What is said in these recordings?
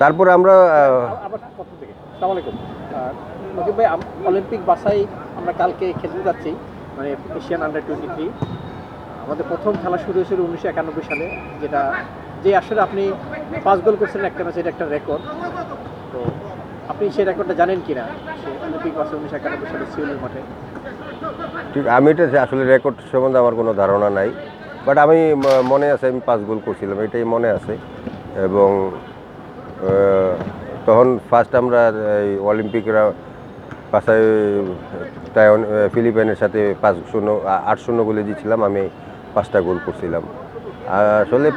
তারপরে আমরা ভাই অলিম্পিক বাসায় আমরা কালকে খেলতে যাচ্ছি মানে এশিয়ান আন্ডার টোয়েন্টি থ্রি। আমাদের প্রথম খেলা শুরু হয়েছিল উনিশশো একানব্বই সালে যেটা যে আসলে আপনি পাঁচ গোল করছিলেন একটা ম্যাচে এটা একটা রেকর্ড। তো আপনি সেই রেকর্ডটা জানেন কি না অলিম্পিক বাসে উনিশশো একানব্বই সালে সিউলের মাঠে। ঠিক আমি এটা আসলে রেকর্ড সম্বন্ধে আমার কোনো ধারণা নাই। বাট আমি মনে আছে আমি পাঁচ গোল করছিলাম এটাই মনে আছে। এবং তখন ফার্স্ট আমরা, এই অলিম্পিকরা পাশায়, তাই ফিলিপাইনের সাথে পাঁচ শূন্য আট শূন্য গোলে জিতছিলাম, আমি পাঁচটা গোল করছিলাম। আসলে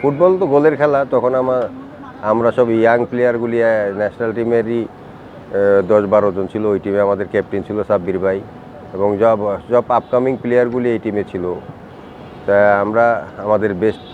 ফুটবল তো গোলের খেলা, তখন আমার আমরা সব ইয়াং প্লেয়ারগুলি ন্যাশনাল টিমেরই দশ বারো জন ছিল, ওই টিমে আমাদের ক্যাপ্টেন ছিল সাব্বির ভাই এবং সব সব আপকামিং প্লেয়ারগুলি এই টিমে ছিল। তা আমরা আমাদের বেস্ট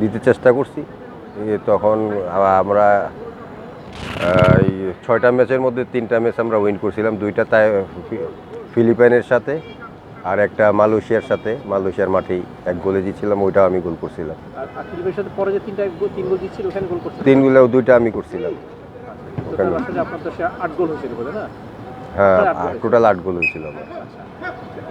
দিতে চেষ্টা করছি। তখন আমরা এই ছয়টা ম্যাচের মধ্যে তিনটা ম্যাচ আমরা উইন করছিলাম। দুইটা তাই ফিলিপাইনের সাথে আর একটা মালয়েশিয়ার সাথে। মালয়েশিয়ার মাঠেই এক গোলে জিতছিলাম ওইটাও আমি গোল করছিলাম। তিন গোলেও দুইটা আমি করছিলাম। সে আট গোল হয়েছিল না। টোটাল আট গোল হয়েছিল আমার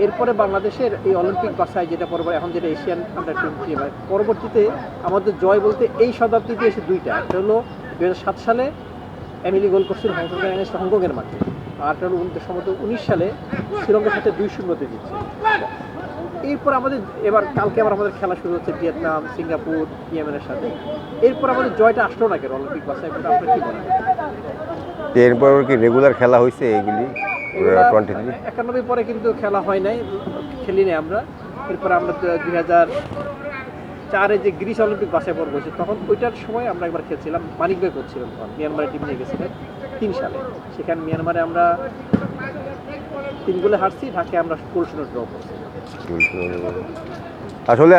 এরপরে বাংলাদেশের এই অলিম্পিক বাসায় যেটা পরবর্তী এখন যেটা এশিয়ান আন্ডার টোয়েন্টি পরবর্তীতে আমাদের জয় বলতে এই শতাব্দীতে এসে দুইটা। একটা হলো দু সাত সালে এমিলি গোল করছিল হংকং হংকংয়ের মাঠে। আর একটা হলো উনিশশো উনিশ সালে শ্রীলঙ্কার সাথে দুই শূন্যতে জিতছে। এরপর আমাদের এবার কালকে আবার আমাদের খেলা শুরু হচ্ছে ভিয়েতনাম সিঙ্গাপুর ইয়েমেনের সাথে। এরপর আমাদের জয়টা আসলো না কেন অলিম্পিক বাসায় এটা আপনার কি এরপর কি রেগুলার খেলা হয়েছে এইগুলি একানব্বই পরে কিন্তু খেলা হয় নাই খেলি নাই আমরা। এরপর আমরা দুই হাজার চারে যে গ্রিস অলিম্পিক বাসায় পর্ব হয়েছে তখন ওইটার সময় আমরা একবার খেলছিলাম মানিক ভাই করছিলাম তখন মিয়ানমারের টিম নিয়ে গেছিলেন তিন সালে। সেখানে মিয়ানমারে আমরা তিন গোলে হারছি ঢাকে আমরা গোল শূন্য ড্র করছি। আসলে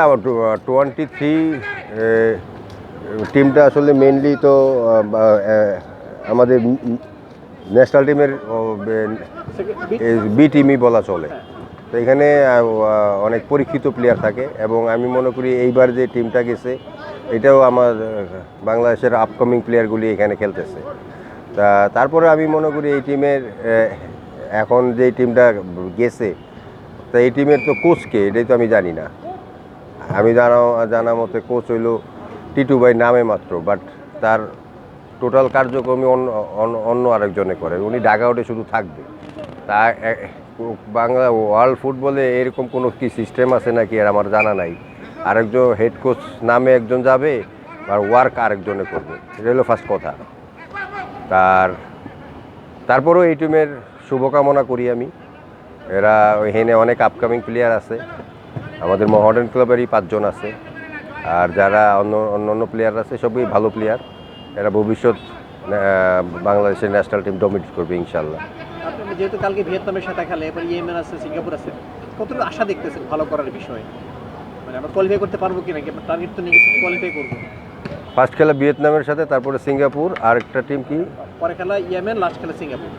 টোয়েন্টি থ্রি টিমটা আসলে মেনলি তো আমাদের ন্যাশনাল টিমের বি- টিমই বলা চলে। তো এখানে অনেক পরীক্ষিত প্লেয়ার থাকে এবং আমি মনে করি এইবার যে টিমটা গেছে, এটাও আমার বাংলাদেশের আপকামিং প্লেয়ারগুলি এখানে খেলতেছে তা, তারপরে আমি মনে করি এই টিমের এখন যে টিমটা গেছে তা এই টিমের তো কোচকে এটাই তো আমি জানি না। আমি জানা জানা মতে কোচ হইল টিটু ভাই নামে মাত্র বাট তার টোটাল কার্যক্রমই অন্য, অন্য- আরেকজনে করে উনি ডাগাউটে শুধু থাকবে। তা বাংলা ওয়ার্ল্ড ফুটবলে এরকম কোনো কি সিস্টেম আছে নাকি? আর আমার জানা নাই। আরেকজন হেড কোচ নামে একজন যাবে, আর ওয়ার্ক আরেকজনে করবে। এটা হলো ফার্স্ট কথা। তার, তারপরেও এই টিমের শুভকামনা করি আমি। এরা এখানে অনেক আপকামিং প্লেয়ার আছে। আমাদের মডার্ন ক্লাবেরই পাঁচজন আছে। আর যারা অন্য অন্য অন্য প্লেয়ার আছে সবই ভালো প্লেয়ার এরা ভবিষ্যৎ বাংলাদেশের ন্যাশনাল টিম ডমিনেট করবে ইনশাল্লাহ যেহেতু কালকে ভিয়েতনামের সাথে খেলে এবার ইয়েমেন আছে সিঙ্গাপুর আছে কতটুকু আশা দেখতেছেন ভালো করার বিষয়ে? মানে আমরা কোয়ালিফাই করতে পারব কি আমরা টার্গেট তো নিয়ে গেছি কোয়ালিফাই করব? ফার্স্ট খেলা ভিয়েতনামের সাথে তারপরে সিঙ্গাপুর আর একটা টিম কি? পরে খেলা ইয়েমেন লাস্ট খেলা সিঙ্গাপুর।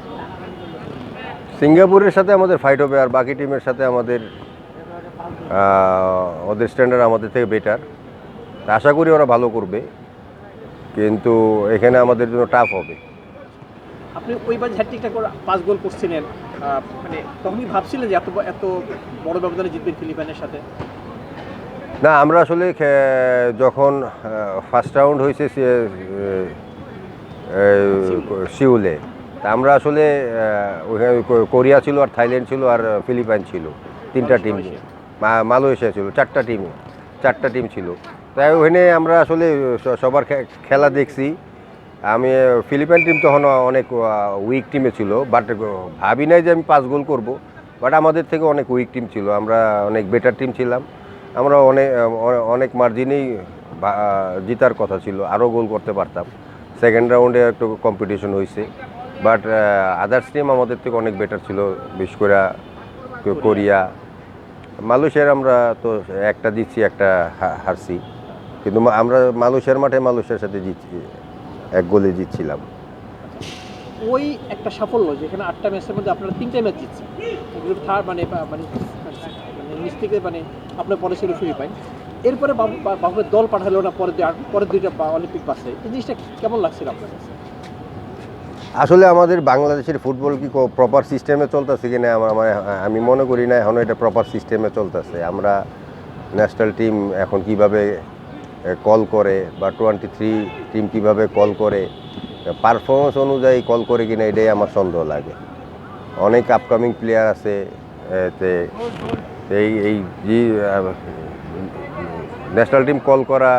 সিঙ্গাপুরের সাথে আমাদের ফাইট হবে আর বাকি টিমের সাথে আমাদের ওদের স্ট্যান্ডার্ড আমাদের থেকে বেটার আশা করি ওরা ভালো করবে কিন্তু এখানে আমাদের জন্য টাফ হবে। আপনি ওইবার হ্যাট্রিকটা করে পাঁচ গোল করছিলেন মানে তখনই ভাবছিলেন যে এত এত বড় ব্যবধানে জিতবেন ফিলিপাইনের সাথে? না আমরা আসলে যখন ফার্স্ট রাউন্ড হয়েছে সিউলে। তা আমরা আসলে কোরিয়া ছিল আর থাইল্যান্ড ছিল আর ফিলিপাইন ছিল। তিনটা টিম মালয়েশিয়া ছিল, চারটা টিম চারটা টিম ছিল। তাই ওখানে আমরা আসলে সবার খেলা দেখছি। আমি ফিলিপাইন টিম তখন অনেক উইক টিমে ছিল। বাট ভাবি নাই যে আমি পাঁচ গোল করব। বাট আমাদের থেকে অনেক উইক টিম ছিল। আমরা অনেক বেটার টিম ছিলাম। আমরা অনেক অনেক মার্জিনেই জিতার কথা ছিল। আরও গোল করতে পারতাম। সেকেন্ড রাউন্ডে একটু কম্পিটিশন হয়েছে বাট আদার্স টিম আমাদের থেকে অনেক বেটার ছিল। বিশেষ করে কোরিয়া। মালয়েশিয়ার আমরা তো একটা জিতছি, একটা হারছি। কিন্তু আমরা মালয়েশিয়ার মাঠে মালয়েশিয়ার সাথে জিতছি, এক গোলে জিতছিলাম। ওই একটা সাফল্য, যেখানে আটটা ম্যাচের মধ্যে আপনারা তিনটা ম্যাচ জিতছেন। এগুলো থার্ড মানে মানে মানে নিচ থেকে মানে আপনার পরে ছিল ফিলিপাইন এরপরে বাবু বা- বাবুকে দল পাঠালো না, পরের পরের দুইটা অলিম্পিক পাশে এই জিনিসটা কেমন লাগছিল আপনার কাছে? আসলে আমাদের বাংলাদেশের ফুটবল কি প্রপার সিস্টেমে চলতেছে কিনা আমার আমার, আমি মনে করি না এখনও এটা প্রপার সিস্টেমে চলতেছে। আমরা ন্যাশনাল টিম এখন কীভাবে কল করে বা টোয়েন্টি থ্রি টিম কীভাবে কল করে পারফরমেন্স অনুযায়ী কল করে কিনা এটাই আমার সন্দেহ লাগে। অনেক আপকামিং প্লেয়ার আছে এই এই যে ন্যাশনাল টিম কল করা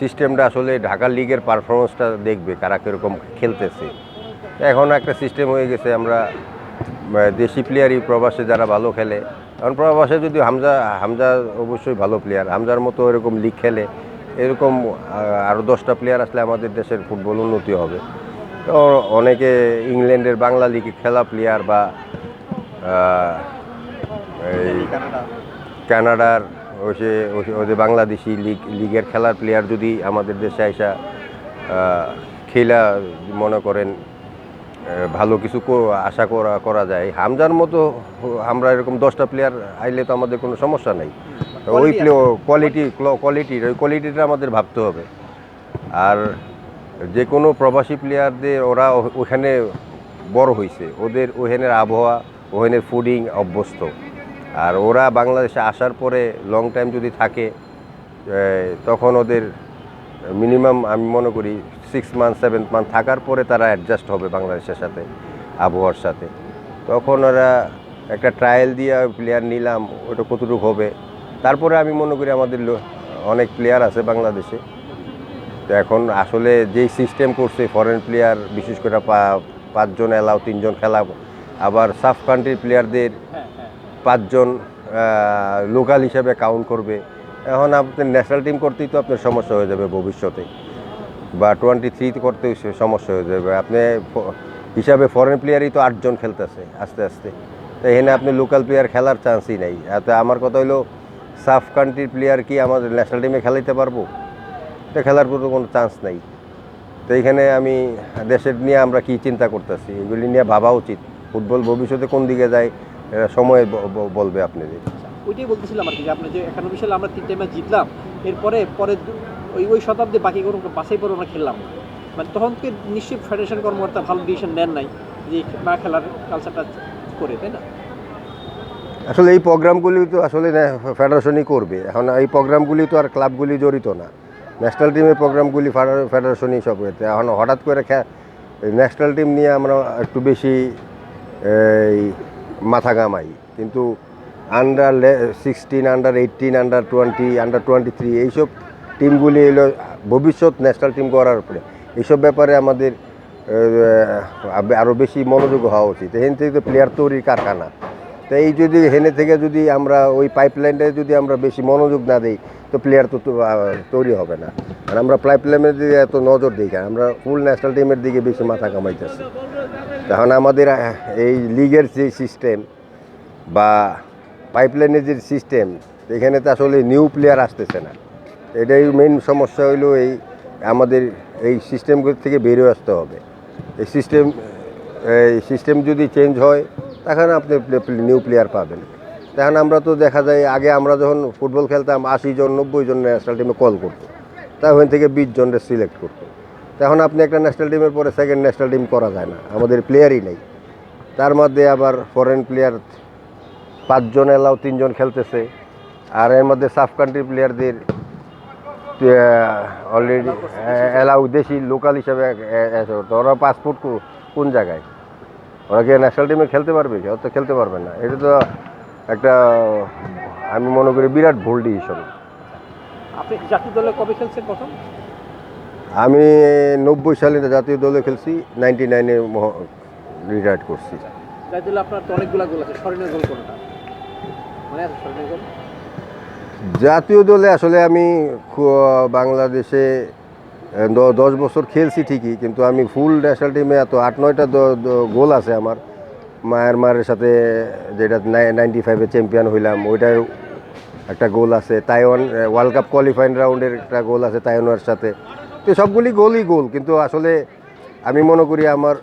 সিস্টেমটা আসলে ঢাকা লিগের পারফরমেন্সটা দেখবে, কারা কীরকম খেলতেছে। এখন একটা সিস্টেম হয়ে গেছে, আমরা দেশি প্লেয়ারই প্রবাসে যারা ভালো খেলে কারণ প্রবাসে যদি হামজা হামজা অবশ্যই ভালো প্লেয়ার হামজার মতো এরকম লিগ খেলে, এরকম আরও দশটা প্লেয়ার আসলে আমাদের দেশের ফুটবল উন্নতি হবে। তো অনেকে ইংল্যান্ডের বাংলা লিগে খেলা প্লেয়ার বা এই কানাডার, ওই যে, ওই যে- বাংলাদেশি লিগ লিগের খেলার প্লেয়ার যদি আমাদের দেশে আইসা খেলা মনে করেন ভালো কিছু কো- আশা করা করা যায়। হামজার মতো আমরা এরকম দশটা প্লেয়ার আইলে তো আমাদের কোনো সমস্যা নেই। ওই প্লে কোয়ালিটি কোয়ালিটির ওই কোয়ালিটিটা আমাদের ভাবতে হবে। আর যে কোনো প্রবাসী প্লেয়ারদের ওরা ওখানে বড় হয়েছে ওদের ওখানের আবহাওয়া ওখানের ফুডিং অভ্যস্ত। আর ওরা বাংলাদেশে আসার পরে লং টাইম যদি থাকে তখন ওদের মিনিমাম আমি মনে করি সিক্স মান্থ সেভেন মান্থ থাকার পরে তারা অ্যাডজাস্ট হবে বাংলাদেশের সাথে, আবহাওয়ার সাথে। তখন ওরা একটা ট্রায়াল দিয়ে প্লেয়ার নিলাম, ওটা কতটুকু হবে? তারপরে আমি মনে করি আমাদের অনেক প্লেয়ার আছে বাংলাদেশে। তো এখন আসলে যেই সিস্টেম করছে ফরেন প্লেয়ার বিশেষ করে পাঁচজন এলাও তিনজন খেলা, আবার সাফ কান্ট্রির প্লেয়ারদের পাঁচজন লোকাল হিসাবে কাউন্ট করবে। এখন আপনি ন্যাশনাল টিম করতেই তো আপনার সমস্যা হয়ে যাবে ভবিষ্যতে। বা টোয়েন্টি থ্রি করতে সমস্যা হয়ে যাবে। আপনি হিসাবে ফরেন প্লেয়ারই তো আটজন খেলতেছে আস্তে আস্তে। তো এখানে আপনি লোকাল প্লেয়ার খেলার চান্সই নেই। এত আমার কথা হলো সাফ কান্ট্রির প্লেয়ার কি আমাদের ন্যাশনাল টিমে খেলাইতে পারব? এটা খেলার কোনো কোনো চান্স নেই। তো এইখানে আমি দেশের নিয়ে আমরা কি চিন্তা করতেছি? এগুলি নিয়ে ভাবা উচিত। ফুটবল ভবিষ্যতে কোন দিকে যায় এটা সময় বলবে আপনাদের। আচ্ছা, ওইটাই বলতেছিলাম আর কি আপনি যে একানব্বই সালে আমরা তিনটে ম্যাচ জিতলাম এরপরে পরে ওই ওই শতাব্দী বাকি কোনো বাছাই পরে আমরা খেললাম না। মানে তখন থেকে নিশ্চয়ই ফেডারেশন কর্মকর্তা ভালো ডিসিশন নেন নাই যে না খেলার কালচারটা করে, তাই না? আসলে এই প্রোগ্রামগুলি তো আসলে ফেডারেশনই করবে। এখন এই প্রোগ্রামগুলি তো আর ক্লাবগুলি জড়িত না। ন্যাশনাল টিমের প্রোগ্রামগুলি ফেডার- ফেডারেশনই সব হয়েছে। এখন হঠাৎ করে ন্যাশনাল টিম নিয়ে আমরা একটু বেশি, এই, মাথা ঘামাই। কিন্তু under sixteen under eighteen under twenty under twenty three এইসব টিমগুলি এলো ভবিষ্যৎ ন্যাশনাল টিম করার উপরে। এইসব ব্যাপারে আমাদের আরও বেশি মনোযোগ হওয়া উচিত। এখান থেকে তো প্লেয়ার তৈরির কারখানা। তো এই যদি হেনে থেকে যদি আমরা ওই পাইপলাইনটা যদি আমরা বেশি মনোযোগ না দিই, তো প্লেয়ার তো তৈরি হবে না। আর আমরা পাইপলাইনের দিকে এত নজর দিই কেন? আমরা ফুল ন্যাশনাল টিমের দিকে বেশি মাথা কামাইতেছি। তখন আমাদের এই লিগের যে সিস্টেম বা পাইপলাইনের যে সিস্টেম এখানে তো আসলে নিউ প্লেয়ার আসতেছে না। এটাই মেইন সমস্যা হইল এই আমাদের এই সিস্টেমগুলো থেকে বেরিয়ে আসতে হবে। এই সিস্টেম এই সিস্টেম যদি চেঞ্জ হয়, তখন আপনি নিউ প্লেয়ার পাবেন। তখন আমরা তো দেখা যায়, আগে আমরা যখন ফুটবল খেলতাম, আশি জন, নব্বই জন ন্যাশনাল টিমে কল করতো। তখন থেকে বিশ জনের সিলেক্ট করতো। তখন আপনি একটা ন্যাশনাল টিমের পরে সেকেন্ড ন্যাশনাল টিম করা যায় না, আমাদের প্লেয়ারই নেই। তার মধ্যে আবার ফরেন প্লেয়ার পাঁচজন এলাও তিনজন খেলতেছে, আর এর মধ্যে সাফ কান্ট্রি প্লেয়ারদের অলরেডি এলাউ দেশি লোকাল হিসাবে ওরা পাসপোর্ট কোন জায়গায়? ওরা কি ন্যাশনাল টিমে খেলতে পারবে কি? ওরা তো খেলতে পারবে না। এটা তো একটা আমি মনে করি বিরাট ভুল ডিসিশন আপনি জাতীয় দলে কবে খেলছেন প্রথম? আমি নব্বই সালে জাতীয় দলে খেলছি নাইনটি নাইনে রিটায়ার্ড করছি। জাতীয় দলে আপনার তো অনেকগুলো গোল আছে স্মরণীয় গোল কোনটা? মনে আছে স্মরণীয় গোল? জাতীয় দলে আসলে আমি বাংলাদেশে দশ বছর খেলছি ঠিকই, কিন্তু আমি ফুল ন্যাশনাল টিমে এত আট, নয়টা গোল আছে আমার। মায়ানমারের সাথে যেটা নাইনটি ফাইভে চ্যাম্পিয়ন হইলাম, ওইটার একটা গোল আছে। তাইওয়ান ওয়ার্ল্ড কাপ কোয়ালিফাইং রাউন্ডের একটা গোল আছে তাইওয়ানের সাথে। তো সবগুলি গোলই গোল, কিন্তু আসলে আমি মনে করি আমার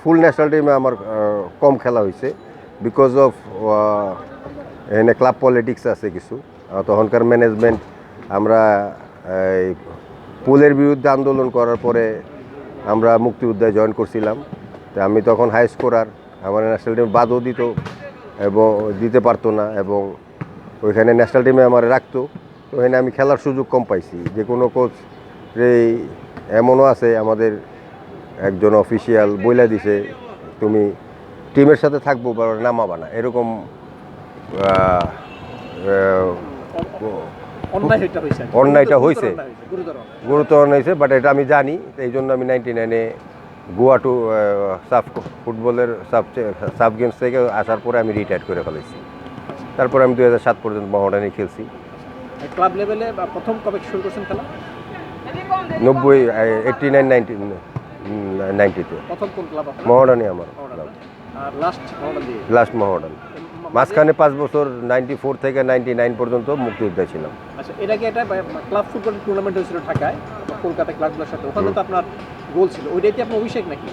ফুল ন্যাশনাল টিমে আমার কম খেলা হয়েছে বিকজ অফ এখানে ক্লাব পলিটিক্স আছে কিছু। তখনকার ম্যানেজমেন্ট আমরা, এই, পুলের বিরুদ্ধে আন্দোলন করার পরে আমরা মুক্তিযোদ্ধায় জয়েন করছিলাম। তো আমি তখন হাই স্কোরার আমার ন্যাশনাল টিম বাদও দিত এবং দিতে পারতো না এবং ওইখানে ন্যাশনাল টিমে আমার রাখতো। তো ওখানে আমি খেলার সুযোগ কম পাইছি। যে কোনো কোচ এই এমনও আছে, আমাদের একজন অফিসিয়াল বইলা দিছে, তুমি টিমের সাথে থাকব বা নামাবা না। এরকম অন্যায়টা হয়েছে। গুরুতর অন্যায়। হয়েছে বাট এটা আমি জানি এই জন্য আমি নাইনটি নাইনে গোয়া টু সাফ ফুটবলের সাব সাব গেমস থেকে আসার পরে আমি রিটায়ার করে ফেলেছি তারপরে আমি দু হাজার সাত পর্যন্ত মহাডানি খেলছি। ক্লাব লেভেলে প্রথম কবে শুরু করছেন খেলা? নব্বই এইটটি নাইন নাইনটি নাইনটিতে প্রথম কোন ক্লাব আপনার? মহাডানি আমার লাস্ট মহাডান মাঝখানে পাঁচ বছর নাইনটি ফোর থেকে নাইনটি নাইন পর্যন্ত মুক্তিযোদ্ধা ছিলাম। আচ্ছা এর আগে একটা ক্লাব ফুটবল টুর্নামেন্ট হয়েছিল ঢাকায় কলকাতা ক্লাবগুলোর সাথে। ওখানে তো আপনার গোল ছিল। ওইটাই কি আপনার অভিষেক নাকি?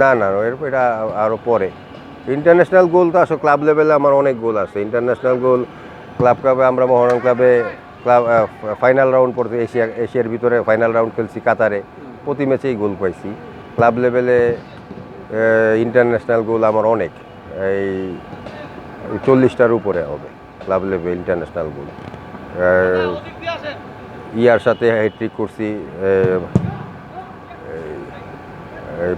না না এর এটা আরও পরে। ইন্টারন্যাশনাল গোল তো আসলে ক্লাব লেভেলে আমার অনেক গোল আছে। ইন্টারন্যাশনাল গোল ক্লাব ক্লাবে আমরা মোহনবাগান ক্লাবে ক্লাব ফাইনাল রাউন্ড পড়তে এশিয়া এশিয়ার ভিতরে ফাইনাল রাউন্ড খেলছি কাতারে। প্রতি ম্যাচেই গোল পাইছি। ক্লাব লেভেলে ইন্টারন্যাশনাল গোল আমার অনেক। এই চল্লিশটার উপরে হবে club level international goal year সাথে হ্যাট্রিক করছি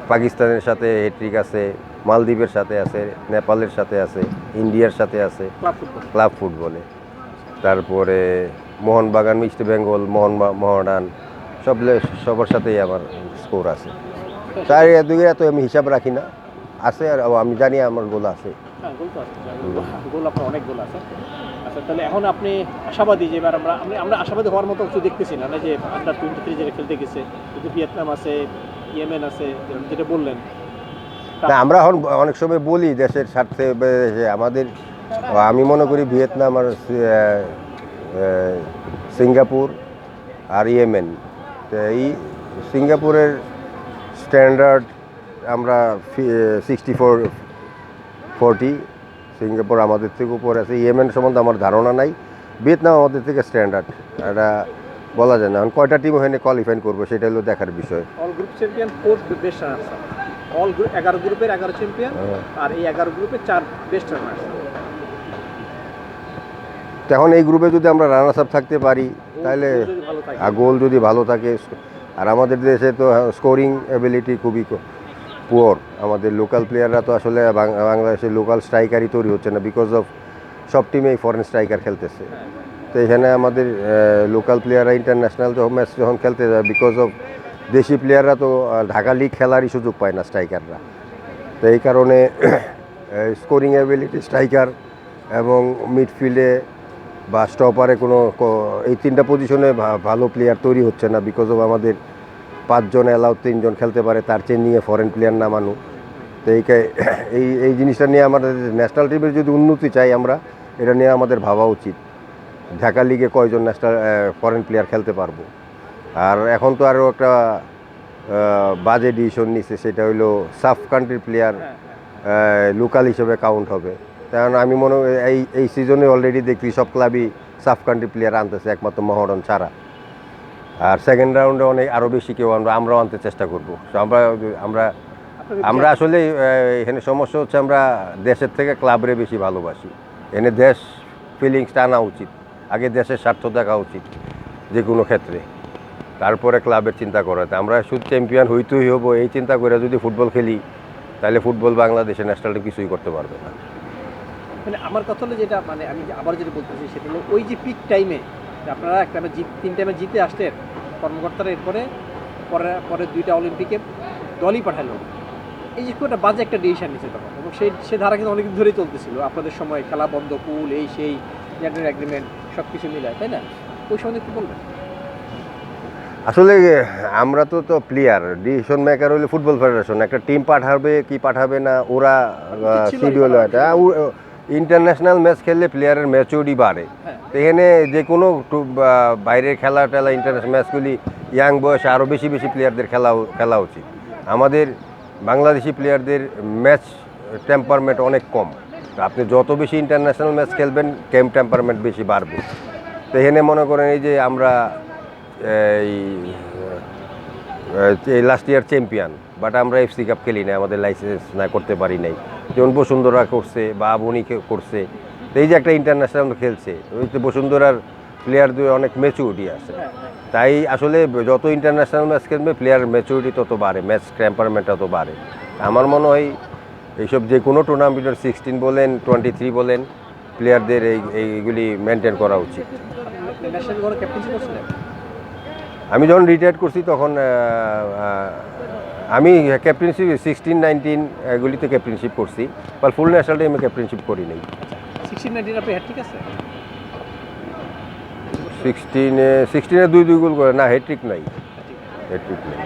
পাকিস্তানের সাথে হ্যাট্রিক আছে মালদ্বীপের সাথে আছে নেপালের সাথে আছে ইন্ডিয়ার সাথে আছে ক্লাব ফুটবলে তারপরে মোহনবাগান ইস্ট বেঙ্গল মোহন মোহনবাগান সব লে- সবার সাথেই আমার স্কোর আছে। তার এদিকে এত আমি হিসাব রাখি না। আছে আর আমি জানি আমার গোল আছে। হ্যাঁ গোল তো আপনার অনেক গোল আছে। আচ্ছা তাহলে এখন আপনি আশাবাদী যে এবার আমরা আমরা- আশাবাদী হওয়ার মতো কিছু দেখতেছি না যে আন্ডার টোয়েন্টি থ্রি যেটা খেলতে গেছে কিন্তু ভিয়েতনাম আছে ইয়েমেন আছে যেটা বললেন। না আমরা এখন অনেক সময় বলি দেশের স্বার্থে আমাদের আমি মনে করি ভিয়েতনাম আর সিঙ্গাপুর আর ইয়েমেন। তো এই সিঙ্গাপুরের স্ট্যান্ডার্ড আমরা সিক্সটি ফোর ফোরটি সিঙ্গাপুর আমাদের থেকে উপরে আছে। ইয়েমেন সম্বন্ধে আমার ধারণা নাই। ভিয়েতনাম আমাদের থেকে স্ট্যান্ডার্ড এটা বলা যায় না। এখন কয়টা টিম ওখানে কোয়ালিফাই করব সেটা হলো দেখার বিষয়। All group champion best all group এগারো গ্রুপের এগারো চ্যাম্পিয়ন। আর এই এগারো গ্রুপে চার বেস্ট রানার তখন এই গ্রুপে যদি আমরা রানার্স আপ থাকতে পারি তাহলে গোল যদি ভালো থাকে আর আমাদের দেশে তো স্কোরিং অ্যাবিলিটি খুবই পুয়ার আমাদের লোকাল প্লেয়াররা তো আসলে বাংলাদেশের লোকাল স্ট্রাইকারই তৈরি হচ্ছে না বিকজ অফ সব টিমেই ফরেন স্ট্রাইকার খেলতেছে। তো এখানে আমাদের লোকাল প্লেয়াররা ইন্টারন্যাশনাল যখন ম্যাচ যখন খেলতে যায় বিকজ অফ দেশি প্লেয়াররা তো ঢাকা লিগ খেলারই সুযোগ পায় না স্ট্রাইকাররা তো এই কারণে স্কোরিং অ্যাবিলিটি স্ট্রাইকার এবং মিডফিল্ডে বা স্টপারে কোনো ক- এই তিনটা পজিশনে ভালো প্লেয়ার তৈরি হচ্ছে না বিকজ অফ আমাদের পাঁচজন অ্যালাউ তিনজন খেলতে পারে তার চেয়ে নিয়ে ফরেন প্লেয়ার নামানো তো এই এই এই জিনিসটা নিয়ে আমাদের ন্যাশনাল টিমের যদি উন্নতি চাই আমরা এটা নিয়ে আমাদের ভাবা উচিত। ঢাকা লিগে কয়জন ন্যাশনাল ফরেন প্লেয়ার খেলতে পারব? আর এখন তো আরও একটা বাজে ডিসিশন নিচ্ছে সেটা হইল সাফ কান্ট্রির প্লেয়ার লোকাল হিসেবে কাউন্ট হবে। কারণ আমি মনে এই এই সিজনে অলরেডি দেখি সব ক্লাবই সাফ কান্ট্রি প্লেয়ার আনতেছে একমাত্র মহরণ ছাড়া। আর সেকেন্ড রাউন্ডে অনেক আরও বেশি কেউ আমরা আমরাও আনতে চেষ্টা করব। তো আমরা আমরা আমরা আসলে এখানে সমস্যা হচ্ছে আমরা দেশের থেকে ক্লাবরে বেশি ভালোবাসি। এনে দেশ ফিলিংসটা আনা উচিত। আগে দেশের স্বার্থ দেখা উচিত যে কোনো ক্ষেত্রে। তারপরে ক্লাবের চিন্তা করাতে আমরা শুধু চ্যাম্পিয়ন হইতেই হব এই চিন্তা করে যদি ফুটবল খেলি তাহলে ফুটবল বাংলাদেশে ন্যাশনাল টিম কিছুই করতে পারবে না। মানে আমার কথা হলো যেটা মানে আমি আবার যেটা বলতেছি সেটা হলো ওই যে পিক টাইমে আপনারা একটা জিত তিন টাইমে জিতে আসলেন কর্মকর্তারা এরপরে পরে পরে দুইটা অলিম্পিকে দলই পাঠালো। এই যে খুব একটা বাজে একটা ডিসিশন নিচ্ছে তখন এবং সেই সে ধারা কিন্তু অনেকদিন ধরেই চলতেছিল। আপনাদের সময় খেলা বন্ধ পুল এই সেই জেন্ডার অ্যাগ্রিমেন্ট সব কিছু মিলায় তাই না? ওই সময় একটু বলবেন। আসলে আমরা তো তো প্লেয়ার ডিসিশন মেকার হলে ফুটবল ফেডারেশন একটা টিম পাঠাবে কি পাঠাবে না ওরা শিডিউল এটা ইন্টারন্যাশনাল ম্যাচ খেললে প্লেয়ারের ম্যাচুরিটি বাড়ে। হ্যাঁ। তো এখানে যে কোনো বাইরের খেলা টেলা ইন্টারন্যাশনাল ম্যাচগুলি ইয়াং বয়সে আরও বেশি বেশি প্লেয়ারদের খেলা খেলা উচিত। আমাদের বাংলাদেশি প্লেয়ারদের ম্যাচ টেম্পারমেন্ট অনেক কম। আপনি যত বেশি ইন্টারন্যাশনাল ম্যাচ খেলবেন গেম টেম্পারমেন্ট বেশি বাড়বে। তো এখানে মনে করেন এই যে আমরা এই এই লাস্ট ইয়ার চ্যাম্পিয়ন বাট আমরা এফসি কাপ খেলি না আমাদের লাইসেন্স না করতে পারি নাই। যেমন বসুন্ধরা করছে বা আবনি করছে তো এই যে একটা ইন্টারন্যাশনাল খেলছে ওই তো বসুন্ধরার প্লেয়ার দুই অনেক ম্যাচুরিটি আছে। তাই আসলে যত ইন্টারন্যাশনাল ম্যাচ খেলবে প্লেয়ার ম্যাচুরিটি তত বাড়ে ম্যাচ টেম্পারমেন্ট তত বাড়ে। আমার মনে হয় এইসব যে কোনো টুর্নামেন্টের সিক্সটিন বলেন টোয়েন্টি থ্রি বলেন প্লেয়ারদের এই এইগুলি মেনটেন করা উচিত। আমি যখন রিটায়ার করছি তখন আমি ক্যাপ্টেনশিপ সিক্সটিন নাইনটিন এগুলিতে ক্যাপ্টেনশিপ করছি বা ফুল ন্যাশনাল টিমে ক্যাপ্টেনশিপ করি নাই। সিক্সটিন নাইনটিন আপনি হ্যাট আছে? সিক্সটিনে সিক্সটিনে দুই দুই গোল করে না হেট্রিক নাই। হেট্রিক নাই।